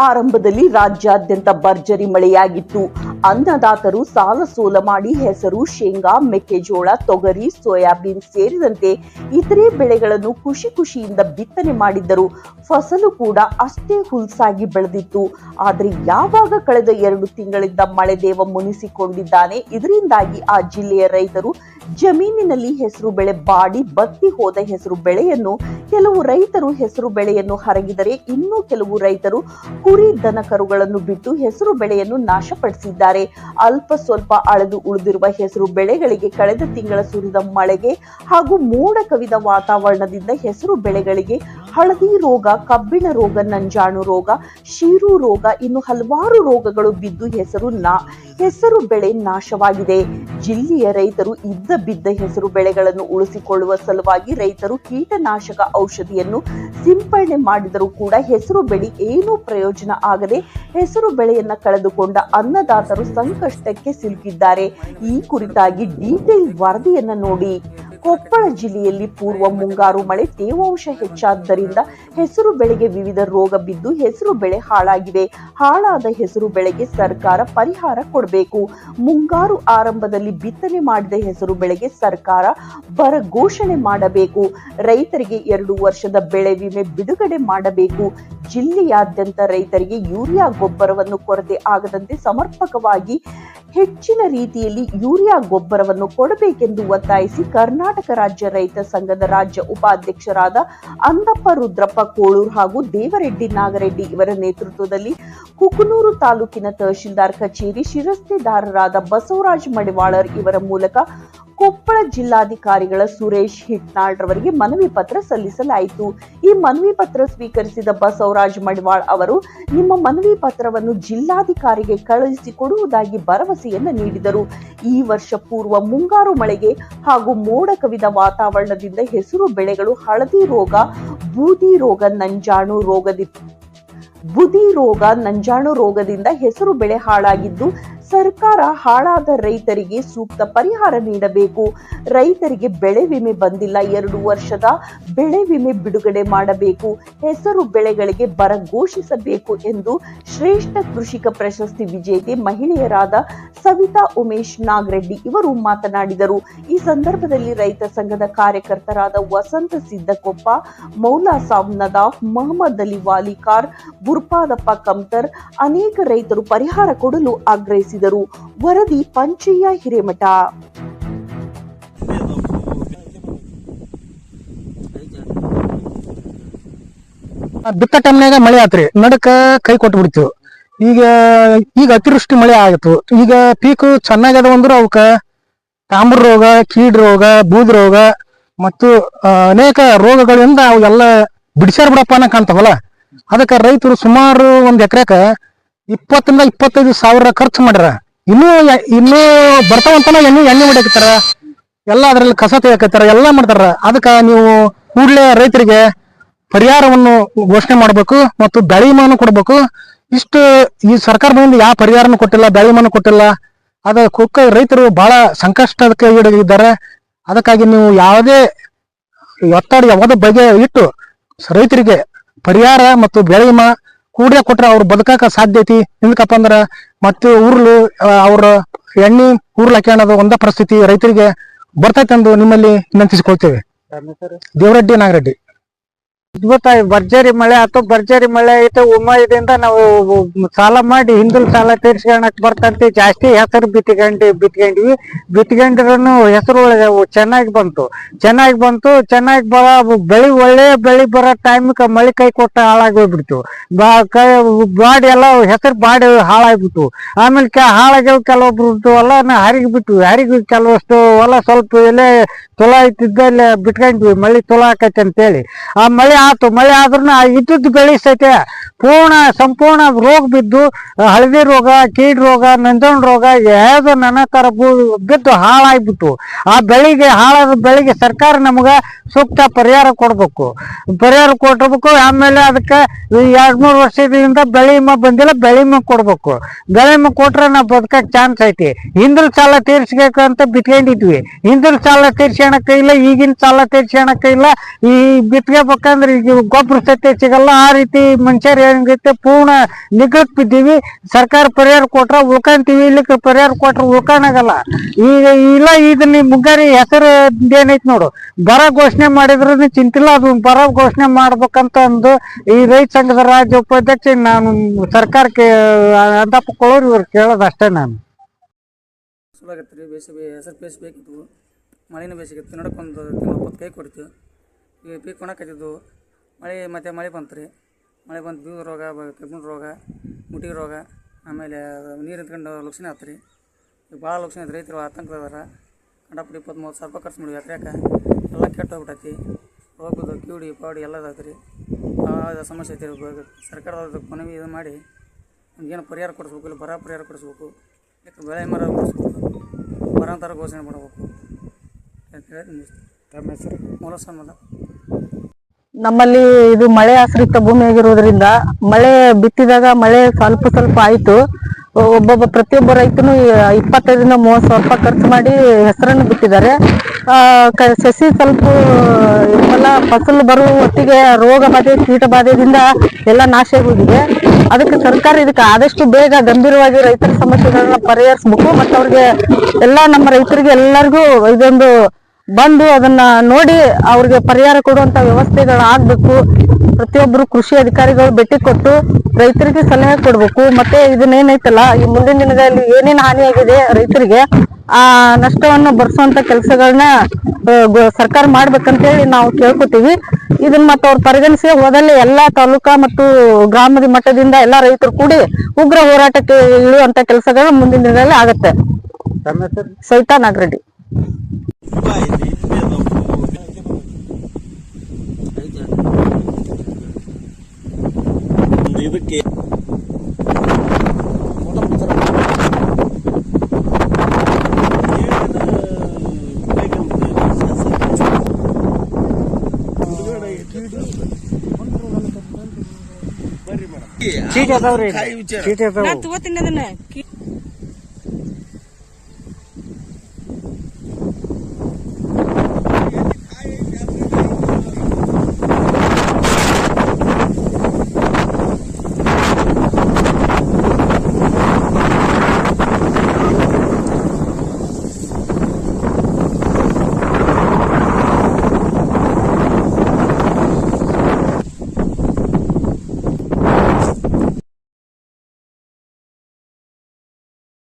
ಆರಂಭದಲ್ಲಿ ರಾಜ್ಯಾದ್ಯಂತ ಭರ್ಜರಿ ಮಳೆಯಾಗಿತ್ತು. ಅನ್ನದಾತರು ಸಾಲ ಸೋಲ ಮಾಡಿ ಹೆಸರು, ಶೇಂಗಾ, ಮೆಕ್ಕೆಜೋಳ, ತೊಗರಿ, ಸೋಯಾಬೀನ್ ಸೇರಿದಂತೆ ಇತರೆ ಬೆಳೆಗಳನ್ನು ಖುಷಿ ಖುಷಿಯಿಂದ ಬಿತ್ತನೆ ಮಾಡಿದ್ದರು. ಫಸಲು ಕೂಡ ಅಷ್ಟೇ ಹುಲ್ಸಾಗಿ ಬೆಳೆದಿತ್ತು. ಆದರೆ ಯಾವಾಗ ಕಳೆದ ಎರಡು ತಿಂಗಳಿಂದ ಮಳೆ ದೇವ ಮುನಿಸಿಕೊಂಡಿದ್ದಾನೆ. ಇದರಿಂದಾಗಿ ಆ ಜಿಲ್ಲೆಯ ರೈತರು ಜಮೀನಿನಲ್ಲಿ ಹೆಸರು ಬೆಳೆ ಬಾಡಿ, ಬತ್ತಿ ಹೋದ ಹೆಸರು ಬೆಳೆಯನ್ನು ಕೆಲವು ರೈತರು ಹೆಸರು ಬೆಳೆಯನ್ನು ಹರಗಿದರೆ ಇನ್ನೂ ಕೆಲವು ರೈತರು ಕುರಿ ದನ ಕರುಗಳನ್ನು ಬಿಟ್ಟು ಹೆಸರು ಬೆಳೆಯನ್ನು ನಾಶಪಡಿಸಿದ್ದಾರೆ. ಅಲ್ಪ ಸ್ವಲ್ಪ ಅಳೆದು ಉಳಿದಿರುವ ಹೆಸರು ಬೆಳೆಗಳಿಗೆ ಕಳೆದ ತಿಂಗಳ ಸುರಿದ ಮಳೆಗೆ ಹಾಗೂ ಮೋಡ ಕವಿದ ವಾತಾವರಣದಿಂದ ಹೆಸರು ಬೆಳೆಗಳಿಗೆ ಹಳದಿ ರೋಗ, ಕಬ್ಬಿಣ ರೋಗ, ನಂಜಾಣು ರೋಗ, ಶೀರು ರೋಗ, ಇನ್ನು ಹಲವಾರು ರೋಗಗಳು ಬಿದ್ದು ಹೆಸರು ನಾ, ಹೆಸರು ಬೆಳೆ ನಾಶವಾಗಿದೆ. ಜಿಲ್ಲೆಯ ರೈತರು ಇದ್ದ ಬಿದ್ದ ಹೆಸರು ಬೆಳೆಗಳನ್ನು ಉಳಿಸಿಕೊಳ್ಳುವ ಸಲುವಾಗಿ ರೈತರು ಕೀಟನಾಶಕ ಔಷಧಿಯನ್ನು ಸಿಂಪಡಣೆ ಮಾಡಿದರೂ ಕೂಡ ಹೆಸರು ಬೆಳೆ ಏನೂ ಪ್ರಯೋಜನ ಆಗದೆ ಹೆಸರು ಬೆಳೆಯನ್ನ ಕಳೆದುಕೊಂಡ ಅನ್ನದಾತರು ಸಂಕಷ್ಟಕ್ಕೆ ಸಿಲುಕಿದ್ದಾರೆ. ಈ ಕುರಿತಾಗಿ ಡೀಟೇಲ್ ವರದಿಯನ್ನ ನೋಡಿ ಕೊಪ್ಪಳ ಜಿಲ್ಲೆಯಲ್ಲಿ ಪೂರ್ವ ಮುಂಗಾರು ಮಳೆ ತೇವಾಂಶ ಹೆಚ್ಚಾದ್ದರಿಂದ ಹೆಸರು ಬೆಳೆಗೆ ವಿವಿಧ ರೋಗ ಬಿದ್ದು ಹೆಸರು ಬೆಳೆ ಹಾಳಾಗಿದೆ. ಹಾಳಾದ ಹೆಸರು ಬೆಳೆಗೆ ಸರ್ಕಾರ ಪರಿಹಾರ ಕೊಡಬೇಕು. ಮುಂಗಾರು ಆರಂಭದಲ್ಲಿ ಬಿತ್ತನೆ ಮಾಡಿದ ಹೆಸರು ಬೆಳೆಗೆ ಸರ್ಕಾರ ಬರ ಘೋಷಣೆ ಮಾಡಬೇಕು. ರೈತರಿಗೆ ಎರಡು ವರ್ಷದ ಬೆಳೆ ವಿಮೆ ಬಿಡುಗಡೆ ಮಾಡಬೇಕು. ಜಿಲ್ಲೆಯಾದ್ಯಂತ ರೈತರಿಗೆ ಯೂರಿಯಾ ಗೊಬ್ಬರವನ್ನು ಕೊರತೆ ಆಗದಂತೆ ಸಮರ್ಪಕವಾಗಿ ಹೆಚ್ಚಿನ ರೀತಿಯಲ್ಲಿ ಯೂರಿಯಾ ಗೊಬ್ಬರವನ್ನು ಕೊಡಬೇಕೆಂದು ಒತ್ತಾಯಿಸಿ ಕರ್ನಾಟಕ ರಾಜ್ಯ ರೈತ ಸಂಘದ ರಾಜ್ಯ ಉಪಾಧ್ಯಕ್ಷರಾದ ಅಂದಪ್ಪ ರುದ್ರಪ್ಪ ಕೋಳೂರ್ ಹಾಗೂ ದೇವರೆಡ್ಡಿ ನಾಗರೆಡ್ಡಿ ಇವರ ನೇತೃತ್ವದಲ್ಲಿ ಕುಕನೂರು ತಾಲೂಕಿನ ತಹಶೀಲ್ದಾರ್ ಕಚೇರಿ ಶಿರಸ್ತೆದಾರರಾದ ಬಸವರಾಜ್ ಮಡಿವಾಳರ್ ಇವರ ಮೂಲಕ ಕೊಪ್ಪಳ ಜಿಲ್ಲಾಧಿಕಾರಿಗಳ ಸುರೇಶ್ ಹಿಟ್ನಾಳ್ ರವರಿಗೆ ಮನವಿ ಪತ್ರ ಸಲ್ಲಿಸಲಾಯಿತು. ಈ ಮನವಿ ಪತ್ರ ಸ್ವೀಕರಿಸಿದ ಬಸವರಾಜ್ ಮಡಿವಾಳ್ ಅವರು ನಿಮ್ಮ ಮನವಿ ಪತ್ರವನ್ನು ಜಿಲ್ಲಾಧಿಕಾರಿಗೆ ಕಳುಹಿಸಿಕೊಡುವುದಾಗಿ ಭರವಸೆಯನ್ನು ನೀಡಿದರು. ಈ ವರ್ಷ ಪೂರ್ವ ಮುಂಗಾರು ಮಳೆಗೆ ಹಾಗೂ ಮೋಡ ಕವಿದ ವಾತಾವರಣದಿಂದ ಹೆಸರು ಬೆಳೆಗಳು ಹಳದಿ ರೋಗ, ಬೂದಿ ರೋಗ, ನಂಜಾಣು ರೋಗದಿ ಬುದಿ ರೋಗ, ನಂಜಾಣು ರೋಗದಿಂದ ಹೆಸರು ಬೆಳೆ ಹಾಳಾಗಿದ್ದು ಸರ್ಕಾರ ಹಾಳಾದ ರೈತರಿಗೆ ಸೂಕ್ತ ಪರಿಹಾರ ನೀಡಬೇಕು. ರೈತರಿಗೆ ಬೆಳೆ ವಿಮೆ ಬಂದಿಲ್ಲ. ಎರಡು ವರ್ಷದ ಬೆಳೆ ವಿಮೆ ಬಿಡುಗಡೆ ಮಾಡಬೇಕು. ಹೆಸರು ಬೆಳೆಗಳಿಗೆ ಬರ ಘೋಷಿಸಬೇಕು ಎಂದು ಶ್ರೇಷ್ಠ ಕೃಷಿಕ ಪ್ರಶಸ್ತಿ ವಿಜೇತೆ ಮಹಿಳೆಯರಾದ ಸವಿತಾ ಉಮೇಶ್ ನಾಗರೆಡ್ಡಿ ಇವರು ಮಾತನಾಡಿದರು. ಈ ಸಂದರ್ಭದಲ್ಲಿ ರೈತ ಸಂಘದ ಕಾರ್ಯಕರ್ತರಾದ ವಸಂತ ಸಿದ್ದಕೊಪ್ಪ, ಮೌಲಾ ಸಾಬ್ ನದಾಫ್, ಮೊಹಮ್ಮದ್ ಅಲಿ ವಾಲಿಕಾರ್, ಗುರ್ಪಾದಪ್ಪ ಕಮ್ತರ್ ಅನೇಕ ರೈತರು ಪರಿಹಾರ ಕೊಡಲು ಆಗ್ರಹಿಸಿದರು. ವರದಿ ಪಂಚಯ್ಯ ಹಿರೇಮಠ. ಬಿತ್ತ ಟೈಮ್ನಾಗ ಮಳೆ ಆತ್ರಿ. ನಡಕ ಕೈ ಕೊಟ್ಟು ಬಿಡ್ತು ಈಗ ಈಗ ಅತಿವೃಷ್ಟಿ ಮಳೆ ಆಗಿತ್ತು ಈಗ ಪೀಕು ಚೆನ್ನಾಗದ ಅಂದ್ರೆ ಅವಕ್ಕ ತಾಮ್ರ ರೋಗ, ಕೀಡ್ ರೋಗ, ಬೂದ್ ರೋಗ ಮತ್ತು ಅನೇಕ ರೋಗಗಳಿಂದ ಅವೆಲ್ಲ ಬಿಡಿಸ್ಯಾರ ಬಿಡಪ್ಪ ಅನ್ನೋ ಕಾಣ್ತಾವಲ್ಲ? ಅದಕ್ಕೆ ರೈತರು ಸುಮಾರು ಒಂದ್ ಎಕರೆಕ ಇಪ್ಪತ್ತರಿಂದ ಇಪ್ಪತ್ತೈದು ಸಾವಿರ ಖರ್ಚು ಮಾಡ್ಯಾರ. ಇನ್ನೂ ಇನ್ನು ಬರ್ತಾವಂತನ ಎಣ್ಣೆ ಎಣ್ಣೆ ಹೊಡಿಯಾಕತ್ತಾರ. ಎಲ್ಲ ಅದ್ರಲ್ಲಿ ಕಸ ತೆಗಿಯಕತ್ತಾರ, ಎಲ್ಲ ಮಾಡ್ತಾರ. ಅದಕ್ಕ ನೀವು ಕೂಡಲೇ ರೈತರಿಗೆ ಪರಿಹಾರವನ್ನು ಘೋಷಣೆ ಮಾಡಬೇಕು ಮತ್ತು ಬೆಳೆ ಕೊಡಬೇಕು. ಇಷ್ಟು ಈ ಸರ್ಕಾರದಿಂದ ಯಾವ ಪರಿಹಾರನೂ ಕೊಟ್ಟಿಲ್ಲ, ಬೆಳೆ ವಿಮಾನ ಕೊಟ್ಟಿಲ್ಲ. ಅದ ಕುಕ್ಕ ರೈತರು ಬಹಳ ಸಂಕಷ್ಟಕ್ಕೆ ಈಡಾಗಿದ್ದಾರೆ. ಅದಕ್ಕಾಗಿ ನೀವು ಯಾವುದೇ ಒತ್ತಡ ಯಾವುದೇ ಬಗೆ ಇಟ್ಟು ರೈತರಿಗೆ ಪರಿಹಾರ ಮತ್ತು ಬೆಳೆ ಕೂಡಲೇ ಕೊಟ್ರೆ ಅವ್ರು ಬದುಕಾಕ ಐತಿ. ಹಿಂದಕಪ್ಪ ಅಂದ್ರ ಮತ್ತೆ ಉರುಳು ಆ, ಅವ್ರ ಎಣ್ಣೆ ಉರುಳು ಅನ್ನೋದು ಒಂದ ಪರಿಸ್ಥಿತಿ ರೈತರಿಗೆ ಬರ್ತೈತೆ ಎಂದು ನಿಮ್ಮಲ್ಲಿ ವಿನಂತಿಸಿಕೊಳ್ತೇವೆ. ದೇವರೆಡ್ಡಿ ನಾಗರೆಡ್ಡಿ. ಅದ್ಭುತ ಭರ್ಜರಿ ಮಳೆ ಆತು ಭರ್ಜರಿ ಮಳೆ ಐತೆ ಉಮ್ಮದಿಂದ ನಾವು ಸಾಲ ಮಾಡಿ ಹಿಂದಲ್ ಸಾಲ ತೀರ್ಸ್ಕೊಳಕ್ ಬರ್ತಂತಿ, ಜಾಸ್ತಿ ಹೆಸರು ಬಿತ್ಕೊಂಡಿ, ಬಿತ್ಕೊಂಡ್ವಿ. ಬಿತ್ಕೊಂಡಿರೋನು ಹೆಸರು ಚೆನ್ನಾಗಿ ಬಂತು. ಚೆನ್ನಾಗಿ ಬಂತು, ಚೆನ್ನಾಗಿ ಬರ ಬೆಳಿ ಒಳ್ಳೆ ಬೆಳಿ ಬರೋ ಟೈಮ್ಗೆ ಮಳೆ ಕೈ ಕೊಟ್ಟ ಹಾಳಾಗೋಗ್ಬಿಡ್ತು. ಬಾ, ಕೈ, ಬಾಡಿ ಎಲ್ಲ ಹೆಸರು ಬಾಡಿ ಹಾಳಾಗ್ಬಿಟ್ಟು ಆಮೇಲೆ ಕೆ, ಹಾಳಾಗ್ಯಾವ ಕೆಲವೊಬ್ರು ಹೊಲ ಹರಿಗಿ ಬಿಟ್ವಿ. ಹರಿಗಿ ಕೆಲವಷ್ಟು ಹೊಲ ಸ್ವಲ್ಪ ಎಲೆ ಇತ್ತಿದ್ದ ಐತಿದ್ದಲ್ಲೇ ಬಿಟ್ಕೊಂಡ್ವಿ ಮಳೆ ತುಲಾ ಆಕೈತೆ ಅಂತೇಳಿ. ಆ ಮಳೆ ಆತು, ಮಳೆ ಆದ್ರೂ ಇದ್ದದ್ದು ಸೈತೆ ಪೂರ್ಣ, ಸಂಪೂರ್ಣ ರೋಗ ಬಿದ್ದು ಹಳದಿ ರೋಗ, ಕೀಡ್ ರೋಗ, ನಂಜನ್ ರೋಗ ಯಾವ್ದು ನಾನಾ ತರ ಬಿದ್ದು ಹಾಳಾಗ್ಬಿಟ್ಟು, ಆ ಬೆಳಿಗ್ಗೆ ಹಾಳಾದ ಬೆಳಿಗ್ಗೆ ಸರ್ಕಾರ ನಮಗ ಸೂಕ್ತ ಪರಿಹಾರ ಕೊಡ್ಬೇಕು. ಪರಿಹಾರ ಕೊಟ್ಟಬೇಕು ಆಮೇಲೆ ಅದಕ್ಕೆ ಎರಡ್ ಮೂರ್ ವರ್ಷದಿಂದ ಬೆಳೆ ಬಂದಿಲ್ಲ, ಬೆಳೆ ಕೊಡ್ಬೇಕು. ಬೆಳೆ ವಿಮಾ ಕೊಟ್ರೆ ನಾವು ಬದುಕಕ್ ಚಾನ್ಸ್ ಐತಿ. ಹಿಂದಿನ ಸಾಲ ಅಂತ ಬಿತ್ಕೊಂಡಿದ್ವಿ. ಹಿಂದಿನ ಸಾಲ ತೀರ್ಸ್ಕೊಳಕ ಇಲ್ಲ, ಈಗಿನ ಸಾಲ ತೀರ್ಸ್ಕೊಳಕ ಇಲ್ಲ, ಈ ಬಿತ್ಕೋಬೇಕಂದ್ರೆ ಗೊಬ್ಬರ ಸತ್ಯ ಸಿಗಲ್ಲ. ಆ ರೀತಿ ಮನುಷ್ಯರು ಹೆಂಗೈತೆ ಪೂರ್ಣ ನಿಗ್ರಕ್ ಬಿದ್ದೀವಿ. ಸರ್ಕಾರ ಪರಿಹಾರ ಕೊಟ್ರ ಉಳ್ಕೊಂತೀವಿ. ಇಲ್ಲಿಕ್ಕೆ ಪರಿಹಾರ ಕೊಟ್ರ ಉಳ್ಕೊಂಡಾಗಲ್ಲ. ಈಗ ಇಲ್ಲ ಇದನ್ನ ಮುಂಗಾರಿ ಹೆಸರು ಏನೈತಿ ನೋಡು. ಬರ ಘೋಷಣೆ ಮಾಡಿದ್ರು ಚಿಂತಿಲ್ಲ. ಅದು ಬರ ಘೋಷಣೆ ಮಾಡ್ಬೇಕಂತ ಅಂದು ಈ ರೈತ ಸಂಘದ ರಾಜ್ಯ ಉಪಾಧ್ಯಕ್ಷ ನಾನು ಸರ್ಕಾರಕ್ಕೆ ಅಂತಪ್ಪ ಕೊಡೋರು ಇವ್ರು ಕೇಳೋದು ಅಷ್ಟೇ ನಾನು. ಮಳೆನೂ ಬೇಸಿಗೆ ನೋಡಕ್ಕೆ ಒಂದು ತಿಂಗಳು ಹೊತ್ತು ಕೈ ಕೊಡ್ತೀವಿ ಈಗ ಪೀಕ್ ಮಳೆ ಮತ್ತು ಮಳೆ ಬಂತು ರೀ. ಮಳೆ ಬಂದು ಬೀಗ ರೋಗ ಕಬ್ಬಿಣ ರೋಗ ಮುಟ್ಟಿಗೆ ರೋಗ ಆಮೇಲೆ ನೀರು ನಿಂತ್ಕೊಂಡು ಲಕ್ಷಣ ಆತು ರೀ. ಈಗ ಭಾಳ ಲಕ್ಷಣ ಆಯ್ತು ರೈತರು ಆತಂಕದಾರ ಕಂಡಪಟ್ಟು ಇಪ್ಪತ್ತು ಮೂವತ್ತು ಸಾವಿರ ರೂಪಾಯಿ ಖರ್ಚು ಮಾಡಿ ಯಾತ್ರ್ಯಾಕ ಎಲ್ಲ ಕೆಟ್ಟು ಹೋಗ್ಬಿಟ್ಟೈತಿ ರೋಗದ ಕಿವಿಡಿ ಪಾಡಿ ಎಲ್ಲ ಇದಾಗ್ತು ರೀ. ಭಾಳ ಸಮಸ್ಯೆ ಐತಿ ರೀ ಸರ್ಕಾರದವ್ರ ಮನವಿ ಇದು ಮಾಡಿ ನಮಗೇನು ಪರಿಹಾರ ಕೊಡಿಸ್ಬೇಕು ಇಲ್ಲ ಬರ ಪರಿಹಾರ ಕೊಡಿಸ್ಬೇಕು. ಯಾಕೆ ಬೆಳೆ ಮರ ಕೊಡಿಸ್ಬೇಕು. ಬರ ಅಂತಾರ ಘೋಷಣೆ ಮಾಡಬೇಕು. ಅಂತ ಹೇಳಿ. ತಮ್ಮ ಹೆಸರು? ಮೂಲ ಸಂಬಂಧ ನಮ್ಮಲ್ಲಿ ಇದು ಮಳೆ ಆಶ್ರಿತ ಭೂಮಿಯಾಗಿರೋದ್ರಿಂದ ಮಳೆ ಬಿತ್ತಿದಾಗ ಮಳೆ ಸ್ವಲ್ಪ ಸ್ವಲ್ಪ ಆಯ್ತು. ಒಬ್ಬೊಬ್ಬ ಪ್ರತಿಯೊಬ್ಬ ರೈತನು ಇಪ್ಪತ್ತೈದರಿಂದ ಮೂವತ್ತು ಸಾವಿರ ರೂಪಾಯಿ ಖರ್ಚು ಮಾಡಿ ಹೆಸರನ್ನು ಬಿಟ್ಟಿದ್ದಾರೆ ಸಸಿ ಸ್ವಲ್ಪ, ಎಲ್ಲ ಫಸಲು ಬರುವ ಹೊತ್ತಿಗೆ ರೋಗ ಬಾಧೆ, ಕೀಟ ಬಾಧೆಯಿಂದ ಎಲ್ಲ ನಾಶ ಆಗೋಗಿದೆ. ಅದಕ್ಕೆ ಸರ್ಕಾರ ಇದಕ್ಕೆ ಆದಷ್ಟು ಬೇಗ ಗಂಭೀರವಾಗಿ ರೈತರ ಸಮಸ್ಯೆಗಳನ್ನ ಪರಿಹರಿಸ್ಬೇಕು. ಮತ್ತು ಅವ್ರಿಗೆ ಎಲ್ಲ ನಮ್ಮ ರೈತರಿಗೆ ಎಲ್ಲರಿಗೂ ಇದೊಂದು ಬಂದು ಅದನ್ನ ನೋಡಿ ಅವ್ರಿಗೆ ಪರಿಹಾರ ಕೊಡುವಂತ ವ್ಯವಸ್ಥೆಗಳು ಆಗ್ಬೇಕು. ಪ್ರತಿಯೊಬ್ಬರು ಕೃಷಿ ಅಧಿಕಾರಿಗಳು ಭೇಟಿ ಕೊಟ್ಟು ರೈತರಿಗೆ ಸಲಹೆ ಕೊಡ್ಬೇಕು. ಮತ್ತೆ ಇದನ್ನೇನೈತಲ್ಲ ಈ ಮುಂದಿನ ದಿನಗಳಲ್ಲಿ ಏನೇನ್ ಹಾನಿಯಾಗಿದೆ ರೈತರಿಗೆ ಆ ನಷ್ಟವನ್ನು ಬರ್ಸುವಂತ ಕೆಲಸಗಳನ್ನ ಸರ್ಕಾರ ಮಾಡ್ಬೇಕಂತೇಳಿ ನಾವು ಕೇಳ್ಕೊತೀವಿ. ಇದನ್ನ ಮತ್ತೆ ಅವ್ರು ಪರಿಗಣಿಸಿ ಹೋದಲ್ಲಿ ಎಲ್ಲಾ ತಾಲೂಕಾ ಮತ್ತು ಗ್ರಾಮದ ಮಟ್ಟದಿಂದ ಎಲ್ಲಾ ರೈತರು ಕೂಡಿ ಉಗ್ರ ಹೋರಾಟಕ್ಕೆ ಇಳುವಂತ ಕೆಲಸಗಳು ಮುಂದಿನ ದಿನಗಳಲ್ಲಿ ಆಗತ್ತೆ. ಸೈತಾ ನಾಗರೆಡ್ಡಿ. ಇದಕ್ಕೆ ಚೀಟಿ ಅದಾವ್ರಿ ಚೀಟಿ ಅದಾವ ತಗೋತೀನಿ ಅದನ್ನ